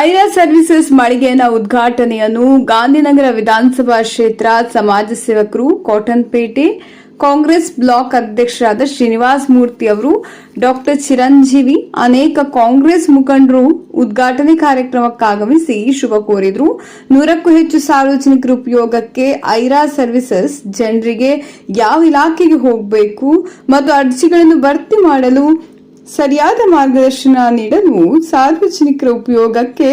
Aira services ಮಳಿಗೆಯನ್ನ ಉದ್ಘಾಟನೆಯನ್ನು ಗಾಂಧಿನಗರ ವಿಧಾನಸಭಾ ಕ್ಷೇತ್ರ ಸಮಾಜ ಸೇವಕರು ಕೋಟನ್ಪೇಟೆ ಕಾಂಗ್ರೆಸ್ ಬ್ಲಾಕ್ ಅಧ್ಯಕ್ಷರಾದ ಶ್ರೀನಿವಾಸ್ ಮೂರ್ತಿ ಅವರು, ಡಾಕ್ಟರ್ ಚಿರಂಜೀವಿ, ಅನೇಕ ಕಾಂಗ್ರೆಸ್ ಮುಖಂಡರು ಉದ್ಘಾಟನೆ ಕಾರ್ಯಕ್ರಮಕ್ಕಾಗಮಿಸಿ ಶುಭ ಕೋರಿದ್ರು. ನೂರಕ್ಕೂ ಹೆಚ್ಚು ಸಾರ್ವಜನಿಕರ ಉಪಯೋಗಕ್ಕೆ ಐರಾ ಸರ್ವಿಸಸ್ ಜನರಿಗೆ ಯಾವ ಇಲಾಖೆಗೆ ಹೋಗಬೇಕು, ಮತ್ತು ಅರ್ಜಿಗಳನ್ನು ಭರ್ತಿ ಮಾಡಲು ಸರಿಯಾದ ಮಾರ್ಗದರ್ಶನ ನೀಡಲು ಸಾರ್ವಜನಿಕರ ಉಪಯೋಗಕ್ಕೆ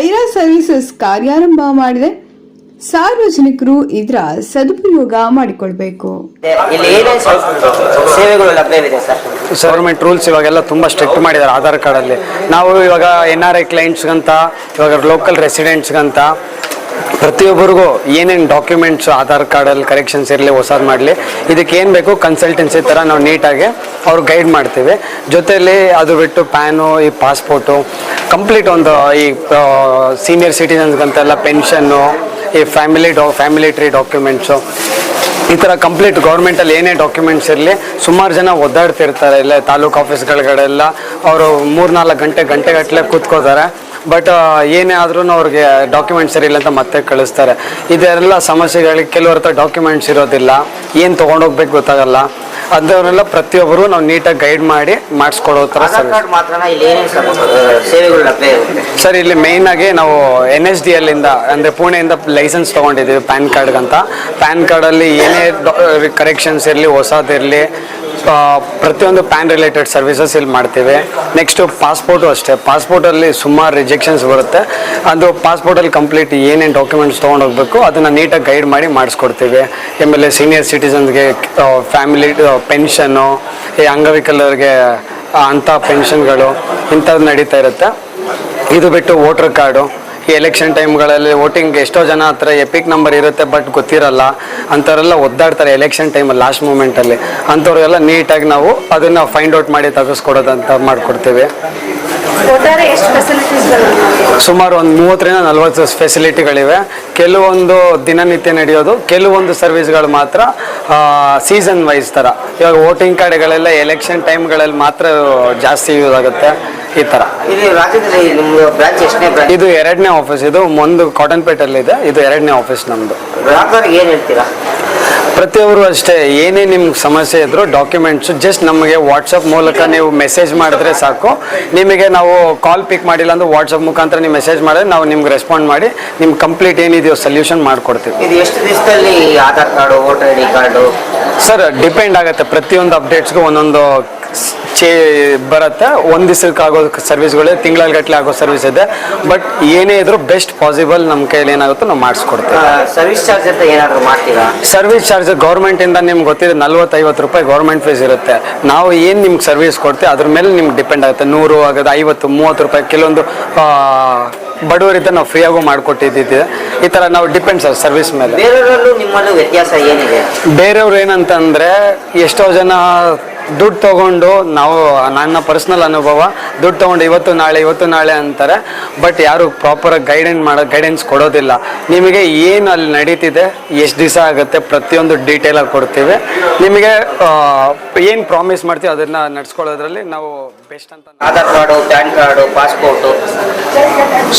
ಐರಾ ಸರ್ವಿಸಸ್ ಕಾರ್ಯಾರಂಭ ಮಾಡಿದೆ. ಸಾರ್ವಜನಿಕರು ಇದರ ಸದುಪಯೋಗ ಮಾಡಿಕೊಳ್ಬೇಕು. ಗವರ್ಮೆಂಟ್ ಏನೇನು ಸೇವೆಗಳು ಲಭ್ಯವಿದೆ ಸರ್? ಗೌರ್ಮೆಂಟ್ ರೂಲ್ಸ್ ಇವಾಗೆಲ್ಲ ತುಂಬ ಸ್ಟ್ರಿಕ್ಟ್ ಮಾಡಿದ್ದಾರೆ ಆಧಾರ್ ಕಾರ್ಡಲ್ಲಿ. ನಾವು ಇವಾಗ ಎನ್ ಆರ್ ಐ ಕ್ಲೈಂಟ್ಸ್ಗಂತ ಇವಾಗ ಲೋಕಲ್ ರೆಸಿಡೆಂಟ್ಸ್ಗಂತ ಪ್ರತಿಯೊಬ್ಬರಿಗೂ ಏನೇನು ಡಾಕ್ಯುಮೆಂಟ್ಸ್ ಆಧಾರ್ ಕಾರ್ಡಲ್ಲಿ ಕರೆಕ್ಷನ್ಸ್ ಇರಲಿ ಹೊಸದು ಮಾಡಲಿ. ಇದಕ್ಕೆ ಏನು ಬೇಕು? ಕನ್ಸಲ್ಟೆನ್ಸಿ ಥರ ನಾವು ನೀಟಾಗಿ ಅವ್ರು ಗೈಡ್ ಮಾಡ್ತೀವಿ. ಜೊತೆಯಲ್ಲಿ ಅದು ಬಿಟ್ಟು ಪ್ಯಾನು, ಈ ಪಾಸ್ಪೋರ್ಟು ಕಂಪ್ಲೀಟ್ ಒಂದು, ಈ ಸೀನಿಯರ್ ಸಿಟಿಸನ್ಸ್ಗಂತೆಲ್ಲ ಪೆನ್ಷನ್ನು ಈ ಫ್ಯಾಮಿಲಿ ಡಾ ಫ್ಯಾಮಿಲಿ ಟ್ರೀ ಡಾಕ್ಯುಮೆಂಟ್ಸು ಈ ಥರ ಕಂಪ್ಲೀಟ್ ಗೌರ್ಮೆಂಟಲ್ಲಿ ಏನೇ ಡಾಕ್ಯುಮೆಂಟ್ಸ್ ಇರಲಿ, ಸುಮಾರು ಜನ ಒದ್ದಾಡ್ತಿರ್ತಾರೆ. ಇಲ್ಲೇ ತಾಲೂಕು ಆಫೀಸ್ಗಳೆಲ್ಲ ಅವರು ಮೂರ್ನಾಲ್ಕು ಗಂಟೆ ಗಂಟೆಗಟ್ಟಲೆ ಕೂತ್ಕೋತಾರೆ. ಬಟ್ ಏನೇ ಆದ್ರೂ ಅವ್ರಿಗೆ ಡಾಕ್ಯುಮೆಂಟ್ಸ್ ಇರಲಿಲ್ಲ ಅಂತ ಮತ್ತೆ ಕಳಿಸ್ತಾರೆ. ಇದೆಲ್ಲ ಸಮಸ್ಯೆಗಳಿಗೆ ಕೆಲವ್ರ ಹತ್ರ ಡಾಕ್ಯುಮೆಂಟ್ಸ್ ಇರೋದಿಲ್ಲ. ಏನು ತೊಗೊಂಡೋಗ್ಬೇಕು ಗೊತ್ತಾಗಲ್ಲ. ಅದವರೆಲ್ಲ ಪ್ರತಿಯೊಬ್ಬರು ನಾವು ನೀಟಾಗಿ ಗೈಡ್ ಮಾಡಿ ಮಾಡಿಸ್ಕೊಡೋ ಥರ ಸರ್ ಇಲ್ಲಿ ಮೇಯ್ನ್ ಆಗಿ ನಾವು ಎನ್ ಎಸ್ ಡಿ ಎಲ್ಲಿಂದ ಅಂದರೆ ಪುಣೆಯಿಂದ ಲೈಸೆನ್ಸ್ ತೊಗೊಂಡಿದ್ದೀವಿ ಪ್ಯಾನ್ ಕಾರ್ಡ್ಗಂತ. ಪ್ಯಾನ್ ಕಾರ್ಡಲ್ಲಿ ಏನೇ ಕರೆಕ್ಷನ್ಸ್ ಇರಲಿ ಹೊಸದಿರಲಿ ಪ್ರತಿಯೊಂದು ಪ್ಯಾನ್ ರಿಲೇಟೆಡ್ ಸರ್ವಿಸಸ್ ಇಲ್ಲಿ ಮಾಡ್ತೀವಿ. ನೆಕ್ಸ್ಟು ಪಾಸ್ಪೋರ್ಟು ಅಷ್ಟೇ. ಪಾಸ್ಪೋರ್ಟಲ್ಲಿ ಸುಮಾರು ರಿಜೆಕ್ಷನ್ಸ್ ಬರುತ್ತೆ. ಅದು ಪಾಸ್ಪೋರ್ಟಲ್ಲಿ ಕಂಪ್ಲೀಟ್ ಏನೇನು ಡಾಕ್ಯುಮೆಂಟ್ಸ್ ತೊಗೊಂಡೋಗ್ಬೇಕು, ಅದನ್ನು ನೀಟಾಗಿ ಗೈಡ್ ಮಾಡಿ ಮಾಡಿಸ್ಕೊಡ್ತೀವಿ. ಆಮೇಲೆ ಸೀನಿಯರ್ ಸಿಟಿಸನ್ಸ್ಗೆ ಫ್ಯಾಮಿಲಿ ಪೆನ್ಷನ್ನು ಈ ಅಂಗವಿಕಲರಿಗೆ ಅಂಥ ಪೆನ್ಷನ್ಗಳು ಇಂಥದ್ದು ನಡೀತಾ ಇರುತ್ತೆ. ಇದು ಬಿಟ್ಟು ವೋಟರ್ ಕಾರ್ಡು ಈ ಎಲೆಕ್ಷನ್ ಟೈಮ್ಗಳಲ್ಲಿ ವೋಟಿಂಗ್ ಎಷ್ಟೋ ಜನ ಹತ್ರ ಎಪಿಕ್ ನಂಬರ್ ಇರುತ್ತೆ ಬಟ್ ಗೊತ್ತಿರಲ್ಲ. ಅಂಥವರೆಲ್ಲ ಒದ್ದಾಡ್ತಾರೆ ಎಲೆಕ್ಷನ್ ಟೈಮಲ್ಲಿ ಲಾಸ್ಟ್ ಮೂಮೆಂಟಲ್ಲಿ ಅಂಥವ್ರಿಗೆಲ್ಲ ನೀಟಾಗಿ ನಾವು ಅದನ್ನು ಫೈಂಡ್ ಔಟ್ ಮಾಡಿ ತೆಗೆಸ್ಕೊಡೋದಂತ ಮಾಡಿಕೊಡ್ತೀವಿ. ಸುಮಾರು ಒಂದು ಮೂವತ್ತರಿಂದ ನಲ್ವತ್ತು ಫೆಸಿಲಿಟಿಗಳಿವೆ ಕೆಲವೊಂದು ದಿನನಿತ್ಯ ನಡೆಯೋದು ಕೆಲವೊಂದು ಸರ್ವಿಸ್ಗಳು ಮಾತ್ರ ಸೀಸನ್ ವೈಸ್ ಥರ ಇವಾಗ ವೋಟಿಂಗ್ ಕಾರ್ಡ್ಗಳೆಲ್ಲ ಎಲೆಕ್ಷನ್ ಟೈಮ್ಗಳಲ್ಲಿ ಮಾತ್ರ ಜಾಸ್ತಿ ಯೂಸ್ ಆಗುತ್ತೆ. ಈ ತರ. ಇಲ್ಲಿ ರಾಜ್ಯದಲ್ಲಿ ನಿಮ್ದು ಬ್ರಾಂಚ್ ಎಷ್ಟನೇ ಬ್ರಾಂಚ್ ಇದು ಎರಡನೇ ಆಫೀಸ್ ಇದು ಒಂದು ಕಾಟನ್ ಪೇಟಲ್ಲಿದೆ ಇದು ಎರಡನೇ ಆಫೀಸ್ ನಮ್ಮದು ಗ್ರಾಹಕರಿಗೆ ಏನು ಹೇಳ್ತೀರಾ? ಪ್ರತಿಯೊಬ್ಬರು ಅಷ್ಟೇ ಏನೇ ನಿಮ್ಗೆ ಸಮಸ್ಯೆ ಇದ್ರು ಡಾಕ್ಯುಮೆಂಟ್ಸ್ ಜಸ್ಟ್ ನಮಗೆ ವಾಟ್ಸಪ್ ಮೂಲಕ ನೀವು ಮೆಸೇಜ್ ಮಾಡಿದ್ರೆ ಸಾಕು. ನಿಮಗೆ ನಾವು ಕಾಲ್ ಪಿಕ್ ಮಾಡಿಲ್ಲ ಅಂದ್ರೆ ವಾಟ್ಸಪ್ ಮುಖಾಂತರ ನೀವು ಮೆಸೇಜ್ ಮಾಡಿದ್ರೆ ನಾವು ನಿಮ್ಗೆ ರೆಸ್ಪಾಂಡ್ ಮಾಡಿ ನಿಮ್ಗೆ ಕಂಪ್ಲೀಟ್ ಏನಿದೆಯೋ ಸೊಲ್ಯೂಷನ್ ಮಾಡಿಕೊಡ್ತೀವಿ. ಇದು ಎಷ್ಟು ದಿವಸದಲ್ಲಿ Aadhaar card voter I D card? Sir depend ಆಗುತ್ತೆ. ಪ್ರತಿಯೊಂದು ಅಪ್ಡೇಟ್ಸ್ಗೂ ಒಂದೊಂದು ಚೇ ಬರುತ್ತೆ. ಒಂದು ದಿವಸಕ್ಕಾಗೋ ತಿಂಗಳಲ್ಲಿ ತಿಂಗಳಗಟ್ಟಲೆ ಆಗೋ ಸರ್ವಿಸ್ ಇದೆ. ಬಟ್ ಏನೇ ಇದ್ರೂ ಬೆಸ್ಟ್ ಪಾಸಿಬಲ್ ನಮ್ಮ ಕೈಯಲ್ಲಿ ಏನಾಗುತ್ತೋ ನಾವು ಮಾಡಿಸ್ಕೊಡ್ತೀವಿ. ಸರ್ವಿಸ್ ಚಾರ್ಜ್ ಅಂತ ಏನಾದರೂ ಮಾಡ್ತೀರಾ? ಸರ್ವಿಸ್ ಚಾರ್ಜ್ ಗೌರ್ಮೆಂಟಿಂದ ನಿಮ್ಗೆ ಗೊತ್ತಿದೆ ನಲ್ವತ್ತೈವತ್ತು ರೂಪಾಯಿ ಗೌರ್ಮೆಂಟ್ ಫೀಸ್ ಇರುತ್ತೆ. ನಾವು ಏನು ನಿಮ್ಗೆ ಸರ್ವಿಸ್ ಕೊಡ್ತೀವಿ ಅದ್ರ ಮೇಲೆ ನಿಮ್ಗೆ ಡಿಪೆಂಡ್ ಆಗುತ್ತೆ. ನೂರು ಆಗೋದು ಐವತ್ತು ಮೂವತ್ತು ರೂಪಾಯಿ ಕೆಲವೊಂದು ಆ, ಬಡವರಿದ್ದ ನಾವು ಫ್ರೀಯಾಗೂ ಮಾಡಿಕೊಟ್ಟಿದ್ದಿದೆ. ಈ ಥರ ನಾವು ಡಿಪೆಂಡ್ ಸರ್ ಸರ್ವಿಸ್ ಮೇಲೆ. ಬೇರೆಯವರಲ್ಲೂ ನಿಮ್ಮಲ್ಲೂ ವ್ಯತ್ಯಾಸ ಏನಿದೆ? ಬೇರೆಯವ್ರು ಏನಂತಂದರೆ ಎಷ್ಟೋ ಜನ ದುಡ್ಡು ತೊಗೊಂಡು ನಾವು ನನ್ನ ಪರ್ಸ್ನಲ್ ಅನುಭವ ದುಡ್ಡು ತೊಗೊಂಡು ಇವತ್ತು ನಾಳೆ ಇವತ್ತು ನಾಳೆ ಅಂತಾರೆ. ಬಟ್ ಯಾರು ಪ್ರಾಪರಾಗಿ ಗೈಡೆನ್ಸ್ ಮಾಡೋ ಗೈಡೆನ್ಸ್ ಕೊಡೋದಿಲ್ಲ. ನಿಮಗೆ ಏನು ಅಲ್ಲಿ ನಡೀತಿದೆ ಎಷ್ಟು ದಿವಸ ಆಗುತ್ತೆ ಪ್ರತಿಯೊಂದು ಡೀಟೇಲಾಗಿ ಕೊಡ್ತೀವಿ. ನಿಮಗೆ ಏನು ಪ್ರಾಮಿಸ್ ಮಾಡ್ತೀವಿ ಅದನ್ನು ನಡೆಸ್ಕೊಳ್ಳೋದ್ರಲ್ಲಿ ನಾವು ಬೆಸ್ಟ್ ಅಂತ Aadhaar card pan card passport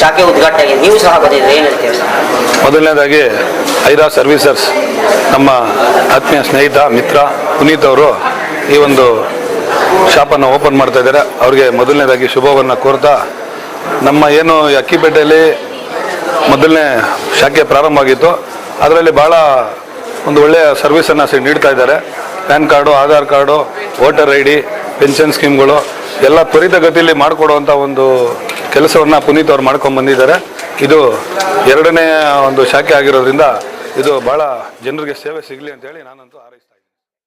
ಶಾಖೆ ಉದ್ಘಾಟನೆ ನೀವು ಸಹ ಬಂದಿದ್ರೆ ಏನು ಹೇಳ್ತೀವಿ ಮೊದಲನೇದಾಗಿ ಐರಾ ಸರ್ವಿಸರ್ಸ್ ನಮ್ಮ ಆತ್ಮೀಯ ಸ್ನೇಹಿತ ಮಿತ್ರ ಪುನೀತ್ ಅವರು ಈ ಒಂದು ಶಾಪನ್ನು ಓಪನ್ ಮಾಡ್ತಾ ಇದ್ದಾರೆ. ಅವ್ರಿಗೆ ಮೊದಲನೇದಾಗಿ ಶುಭವನ್ನು ಕೋರ್ತಾ, ನಮ್ಮ ಏನು ಅಕ್ಕಿಪೇಟೆಯಲ್ಲಿ ಮೊದಲನೇ ಶಾಖೆ ಪ್ರಾರಂಭ ಆಗಿತ್ತು. ಅದರಲ್ಲಿ ಭಾಳ ಒಂದು ಒಳ್ಳೆಯ ಸರ್ವಿಸನ್ನು ನೀಡ್ತಾ ಇದ್ದಾರೆ. Pan card, Aadhaar card, voter I D, pension ಸ್ಕೀಮ್ಗಳು ಎಲ್ಲ ತ್ವರಿತಗತಿಯಲ್ಲಿ ಮಾಡಿಕೊಡುವಂಥ ಒಂದು ಕೆಲಸವನ್ನು ಪುನೀತ್ ಅವ್ರು ಮಾಡ್ಕೊಂಡು ಬಂದಿದ್ದಾರೆ. ಇದು ಎರಡನೇ ಒಂದು ಶಾಖೆ ಆಗಿರೋದ್ರಿಂದ ಇದು ಭಾಳ ಜನರಿಗೆ ಸೇವೆ ಸಿಗಲಿ ಅಂತೇಳಿ ನಾನಂತೂ ಹಾರೈಸ್ತೀನಿ.